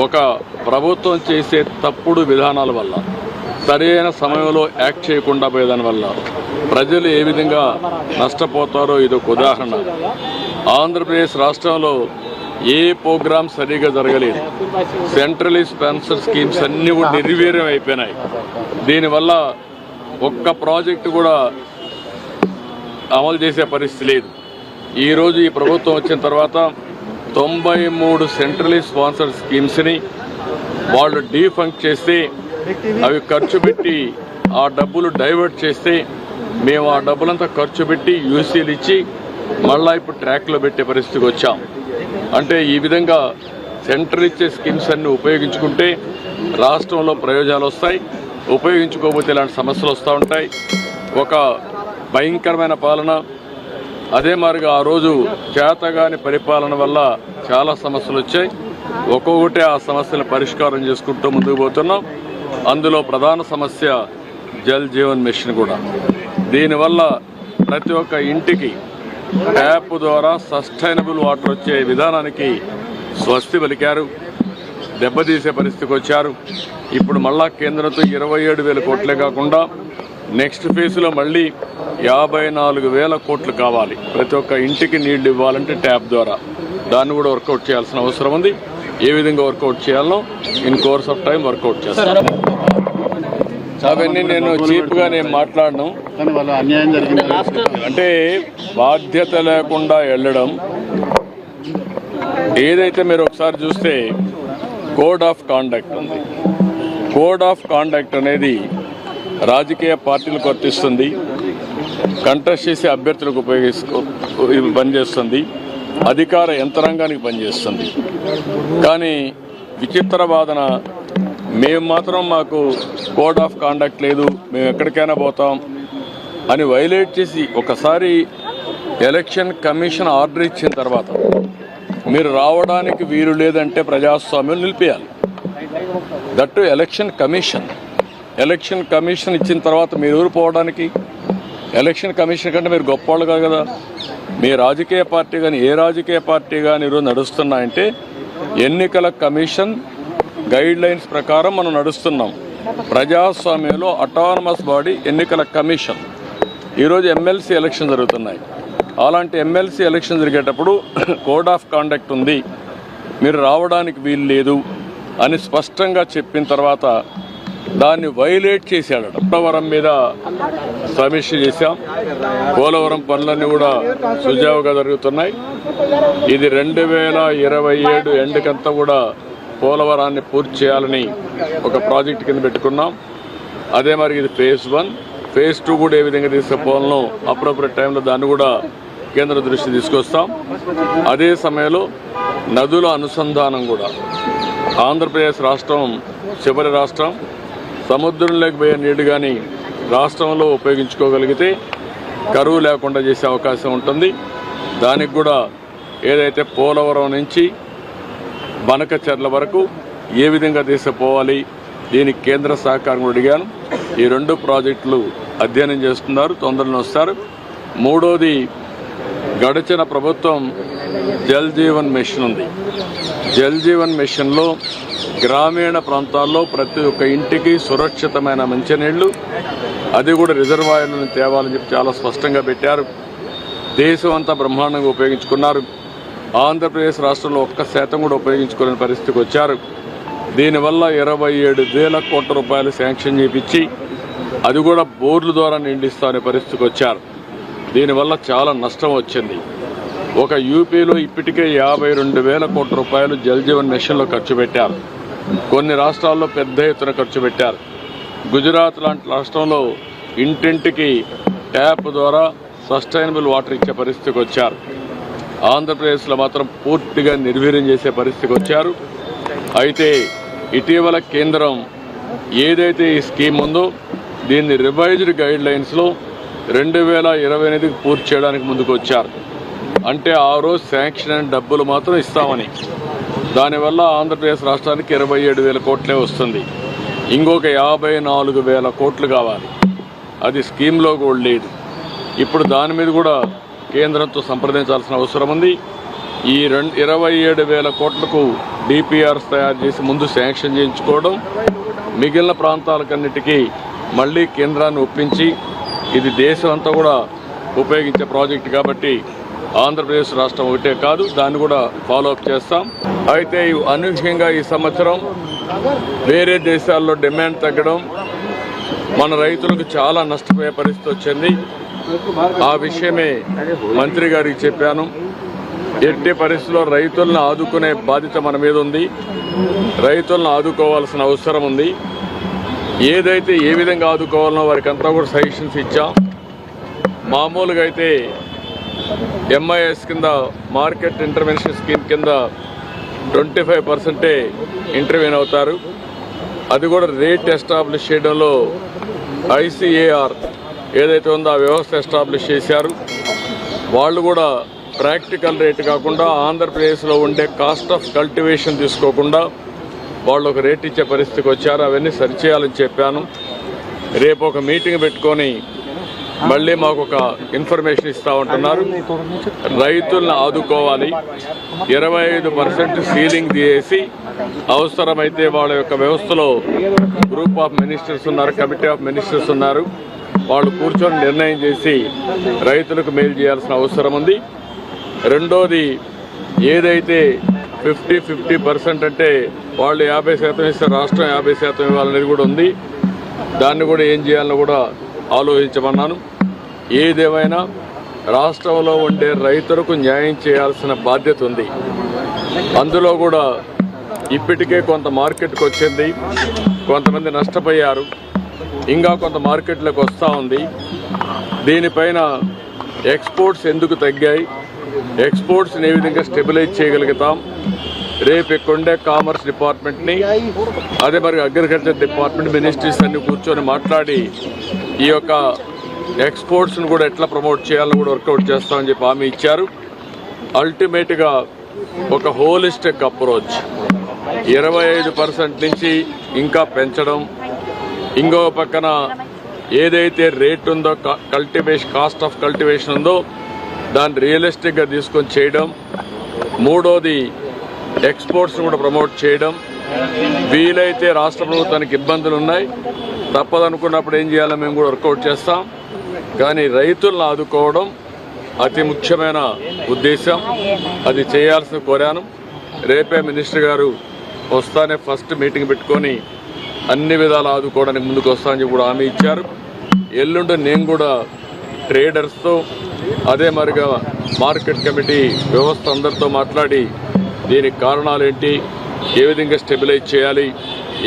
ఒక ప్రభుత్వం చేసే తప్పుడు విధానాల వల్ల సరైన సమయంలో యాక్ట్ చేయకుండా పోయేదాని వల్ల ప్రజలు ఏ విధంగా నష్టపోతారో ఇది ఒక ఉదాహరణ. ఆంధ్రప్రదేశ్ రాష్ట్రంలో ఏ ప్రోగ్రామ్ సరిగా జరగలేదు. సెంట్రల్ స్పాన్సర్ స్కీమ్స్ అన్నీ కూడా నిర్వీర్యం అయిపోయినాయి. దీనివల్ల ఒక్క ప్రాజెక్టు కూడా అమలు చేసే పరిస్థితి లేదు. ఈరోజు ఈ ప్రభుత్వం వచ్చిన తర్వాత తొంభై మూడు సెంట్రలీ స్పాన్సర్డ్ స్కీమ్స్ని వాళ్ళు డీఫంక్ చేస్తే అవి ఖర్చు పెట్టి ఆ డబ్బులు డైవర్ట్ చేస్తే మేము ఆ డబ్బులంతా ఖర్చు పెట్టి యూసీలు ఇచ్చి మళ్ళా ఇప్పుడు ట్రాక్లో పెట్టే పరిస్థితికి వచ్చాం. అంటే ఈ విధంగా సెంట్రల్ ఇచ్చే స్కీమ్స్ అన్ని ఉపయోగించుకుంటే రాష్ట్రంలో ప్రయోజనాలు వస్తాయి. ఉపయోగించుకోకపోతే ఇలాంటి సమస్యలు వస్తూ ఉంటాయి. ఒక భయంకరమైన పాలన అదే మాదిరిగా ఆ రోజు చేతగాని పరిపాలన వల్ల చాలా సమస్యలు వచ్చాయి. ఒక్కొక్కటి ఆ సమస్యలను పరిష్కారం చేసుకుంటూ ముందుకు పోతున్నాం. అందులో ప్రధాన సమస్య జల్ జీవన్ మిషన్ కూడా. దీనివల్ల ప్రతి ఒక్క ఇంటికి ట్యాప్ ద్వారా సస్టైనబుల్ వాటర్ వచ్చే విధానానికి స్వస్తి పలికారు. దెబ్బతీసే పరిస్థితికి వచ్చారు. ఇప్పుడు మళ్ళా కేంద్రంతో ఇరవై ఏడు వేల కోట్లే కాకుండా నెక్స్ట్ ఫేజ్లో మళ్ళీ యాభై నాలుగు వేల కోట్లు కావాలి. ప్రతి ఒక్క ఇంటికి నీళ్ళు ఇవ్వాలంటే ట్యాప్ ద్వారా. దాన్ని కూడా వర్కౌట్ చేయాల్సిన అవసరం ఉంది. ఏ విధంగా వర్కౌట్ చేయాలో in course of time workout చేస్తాను అవన్నీ నేను చీప్గా నేను మాట్లాడను. అంటే బాధ్యత లేకుండా వెళ్ళడం. ఏదైతే మీరు ఒకసారి చూస్తే కోడ్ ఆఫ్ కాండక్ట్ ఉంది. కోడ్ ఆఫ్ కాండక్ట్ అనేది రాజకీయ పార్టీలకు వర్తిస్తుంది. కంటెస్ట్ చేసే అభ్యర్థులకు ఉపయోగిస్తూ పనిచేస్తుంది. అధికార యంత్రాంగానికి పనిచేస్తుంది. కానీ విచిత్ర వాదన. మేము మాత్రం మాకు కోడ్ ఆఫ్ కాండక్ట్ లేదు. మేము ఎక్కడికైనా పోతాం అని వైలేట్ చేసి ఒకసారి ఎలక్షన్ కమిషన్ ఆర్డర్ ఇచ్చిన తర్వాత మీరు రావడానికి వీలు లేదంటే ప్రజాస్వామ్యం నిలిపేయాలి. That election commission. Election commission ఇచ్చిన తర్వాత మీరు ఊరు పోవడానికి? ఎలక్షన్ కమిషన్ కంటే మీరు గొప్పవాళ్ళు కాదు కదా. మీ రాజకీయ పార్టీ కానీ ఏ రాజకీయ పార్టీ కానీ ఈరోజు నడుస్తున్నాయంటే ఎన్నికల కమిషన్ గైడ్ లైన్స్ ప్రకారం మనం నడుస్తున్నాం. ప్రజాస్వామ్యంలో అటానమస్ బాడీ ఎన్నికల కమిషన్. ఈరోజు ఎమ్మెల్సీ ఎలక్షన్ జరుగుతున్నాయి. అలాంటి ఎమ్మెల్సీ ఎలక్షన్ జరిగేటప్పుడు కోడ్ ఆఫ్ కాండక్ట్ ఉంది. మీరు రావడానికి వీలు లేదు అని స్పష్టంగా చెప్పిన తర్వాత దాన్ని వైలేట్ చేశాడు పోలవరం మీద సమీక్ష చేశాం. పోలవరం పనులన్నీ కూడా సుజావుగా జరుగుతున్నాయి. ఇది రెండు వేల ఇరవై ఏడు ఎండుకంతా కూడా పోలవరాన్ని పూర్తి చేయాలని ఒక ప్రాజెక్ట్ కింద పెట్టుకున్నాం. అదే మరి ఇది ఫేజ్ వన్ ఫేజ్ టూ కూడా ఏ విధంగా తీసుకుపోవాలనో అప్రోప్రియట్ టైంలో దాన్ని కూడా కేంద్ర దృష్టి తీసుకొస్తాం. అదే సమయంలో నదుల అనుసంధానం కూడా. ఆంధ్రప్రదేశ్ రాష్ట్రం చివరి రాష్ట్రం. సముద్రంలోకి పోయే నీళ్ళు కానీ రాష్ట్రంలో ఉపయోగించుకోగలిగితే కరువు లేకుండా చేసే అవకాశం ఉంటుంది. దానికి కూడా ఏదైతే పోలవరం నుంచి బనకచెర్ల వరకు ఏ విధంగా తీసుకుపోవాలి దీనికి కేంద్ర సహకారం కూడా అడిగాను. ఈ రెండు ప్రాజెక్టులు అధ్యయనం చేస్తున్నారు తొందరలో వస్తారు. మూడోది గడిచిన ప్రభుత్వం జల్ జీవన్ మిషన్ ఉంది. జల్ జీవన్ మిషన్లో గ్రామీణ ప్రాంతాల్లో ప్రతి ఒక్క ఇంటికి సురక్షితమైన మంచినీళ్ళు అది కూడా రిజర్వాయర్లను తేవాలని చెప్పి చాలా స్పష్టంగా పెట్టారు. దేశం అంతా బ్రహ్మాండంగా ఉపయోగించుకున్నారు. ఆంధ్రప్రదేశ్ రాష్ట్రంలో ఒక్క శాతం కూడా ఉపయోగించుకునే పరిస్థితికి వచ్చారు. దీనివల్ల ఇరవై ఏడు వేల కోట్ల రూపాయలు శాంక్షన్ చేపించి అది కూడా బోర్లు ద్వారా నిండిస్తానే పరిస్థితికి వచ్చారు. దీనివల్ల చాలా నష్టం వచ్చింది. ఒక యూపీలో ఇప్పటికే యాభై రెండు వేల కోట్ల రూపాయలు జల్ జీవన్ మిషన్లో ఖర్చు పెట్టారు. కొన్ని రాష్ట్రాల్లో పెద్ద ఎత్తున ఖర్చు పెట్టారు. గుజరాత్ లాంటి రాష్ట్రంలో ఇంటింటికి ట్యాప్ ద్వారా సస్టైనబుల్ వాటర్ ఇచ్చే పరిస్థితికి వచ్చారు. ఆంధ్రప్రదేశ్లో మాత్రం పూర్తిగా నిర్వీర్యం చేసే పరిస్థితికి వచ్చారు. అయితే ఇటీవల కేంద్రం ఏదైతే ఈ స్కీమ్ ఉందో దీన్ని రివైజ్డ్ గైడ్ లైన్స్లో రెండు వేల ఇరవై ఎనిమిదికి పూర్తి చేయడానికి ముందుకు వచ్చారు అంటే ఆ రోజు శాంక్షన్ అయిన డబ్బులు మాత్రం ఇస్తామని. దానివల్ల ఆంధ్రప్రదేశ్ రాష్ట్రానికి ఇరవై ఏడు వేల కోట్లే వస్తుంది. ఇంకొక యాభై నాలుగు వేల కోట్లు కావాలి. అది స్కీమ్లో కూడా లేదు. ఇప్పుడు దాని మీద కూడా కేంద్రంతో సంప్రదించాల్సిన అవసరం ఉంది. ఈ రెండు ఇరవై ఏడు వేల కోట్లకు డిపిఆర్స్ తయారు చేసి ముందు శాంక్షన్ చేయించుకోవడం మిగిలిన ప్రాంతాలకన్నిటికీ మళ్ళీ కేంద్రాన్ని ఒప్పించి ఇది దేశం అంతా కూడా ఉపయోగించే ప్రాజెక్ట్ కాబట్టి ఆంధ్రప్రదేశ్ రాష్ట్రం ఒకటే కాదు దాన్ని కూడా ఫాలో అప్ చేస్తాం. అయితే అనూహ్యంగా ఈ సంవత్సరం వేరే దేశాల్లో డిమాండ్ తగ్గడం మన రైతులకు చాలా నష్టపోయే పరిస్థితి వచ్చింది. ఆ విషయమే మంత్రి గారికి చెప్పాను. ఎట్టి పరిస్థితుల్లో రైతులను ఆదుకునే బాధ్యత మన మీద ఉంది. రైతులను ఆదుకోవాల్సిన అవసరం ఉంది. ఏదైతే ఏ విధంగా ఆదుకోవాలనో వారికి అంతా కూడా సజెషన్స్ ఇచ్చాం. మామూలుగా అయితే ఎంఐఎస్ కింద మార్కెట్ ఇంటర్వెన్షన్ స్కీమ్ కింద ట్వంటీ ఫైవ్ పర్సెంటే ఇంటర్వ్యూన్ అవుతారు. అది కూడా రేట్ ఎస్టాబ్లిష్ చేయడంలో ఐసిఏఆర్ ఏదైతే ఉందో ఆ వ్యవస్థ ఎస్టాబ్లిష్ చేశారు. వాళ్ళు కూడా ప్రాక్టికల్ రేట్ కాకుండా ఆంధ్రప్రదేశ్లో ఉండే కాస్ట్ ఆఫ్ కల్టివేషన్ తీసుకోకుండా వాళ్ళు ఒక రేట్ ఇచ్చే పరిస్థితికి వచ్చారు అవన్నీ సరిచేయాలని చెప్పాను. రేపు ఒక మీటింగ్ పెట్టుకొని మళ్ళీ మాకు ఒక ఇన్ఫర్మేషన్ ఇస్తా ఉంటున్నారు. రైతులను ఆదుకోవాలి. ఇరవై ఐదు పర్సెంట్ సీలింగ్ తీసేసి అవసరమైతే వాళ్ళ యొక్క వ్యవస్థలో గ్రూప్ ఆఫ్ మినిస్టర్స్ ఉన్నారు కమిటీ ఆఫ్ మినిస్టర్స్ ఉన్నారు. వాళ్ళు కూర్చొని నిర్ణయం చేసి రైతులకు మేలు చేయాల్సిన అవసరం ఉంది. రెండోది ఏదైతే ఫిఫ్టీ ఫిఫ్టీ పర్సెంట్ అంటే వాళ్ళు యాభై శాతం ఇస్తే రాష్ట్రం యాభై శాతం ఇవ్వాలనేది కూడా ఉంది. దాన్ని కూడా ఏం చేయాలని కూడా ఆలోచించమన్నాను. ఏదేమైనా రాష్ట్రంలో ఉండే రైతులకు న్యాయం చేయాల్సిన బాధ్యత ఉంది. అందులో కూడా ఇప్పటికే కొంత మార్కెట్కి వచ్చింది. కొంతమంది నష్టపోయారు. ఇంకా కొంత మార్కెట్లోకి వస్తూ ఉంది. దీనిపైన ఎక్స్పోర్ట్స్ ఎందుకు తగ్గాయి? ఎక్స్పోర్ట్స్ని ఏ విధంగా స్టెబిలైజ్ చేయగలుగుతాం? రేపు ఇక్కడుండే కామర్స్ డిపార్ట్మెంట్ని అదే మరి అగ్రికల్చర్ డిపార్ట్మెంట్ మినిస్ట్రీస్ అన్ని కూర్చొని మాట్లాడి ఈ యొక్క ఎక్స్పోర్ట్స్ని కూడా ఎట్లా ప్రమోట్ చేయాలని కూడా వర్కౌట్ చేస్తామని చెప్పి హామీ ఇచ్చారు. అల్టిమేట్గా ఒక హోలిస్టిక్ అప్రోచ్. ఇరవై ఐదు పర్సెంట్ నుంచి ఇంకా పెంచడం. ఇంకో పక్కన ఏదైతే రేట్ ఉందో కల్టివేషన్ కాస్ట్ ఆఫ్ కల్టివేషన్ ఉందో దాన్ని రియలిస్టిక్గా తీసుకొని చేయడం. మూడోది ఎక్స్పోర్ట్స్ కూడా ప్రమోట్ చేయడం వీలైతే రాష్ట్ర ప్రభుత్వానికి ఇబ్బందులు ఉన్నాయి. తప్పదనుకున్నప్పుడు ఏం చేయాలో మేము కూడా వర్కౌట్ చేస్తాం. కానీ రైతులను ఆదుకోవడం అతి ముఖ్యమైన ఉద్దేశం. అది చేయాల్సిన కోరాను. రేపే మినిస్టర్ గారు వస్తానే ఫస్ట్ మీటింగ్ పెట్టుకొని అన్ని విధాలు ఆదుకోవడానికి ముందుకు వస్తానని చెప్పి కూడా హామీ ఇచ్చారు. ఎల్లుండి నేను కూడా ట్రేడర్స్తో అదే మరిగా మార్కెట్ కమిటీ వ్యవస్థ అందరితో మాట్లాడి దీనికి కారణాలు ఏంటి? ఏ విధంగా స్టెబిలైజ్ చేయాలి?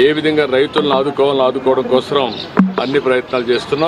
ఏ విధంగా రైతులను ఆదుకోవాలని ఆదుకోవడం కోసం అన్ని ప్రయత్నాలు చేస్తున్నాం.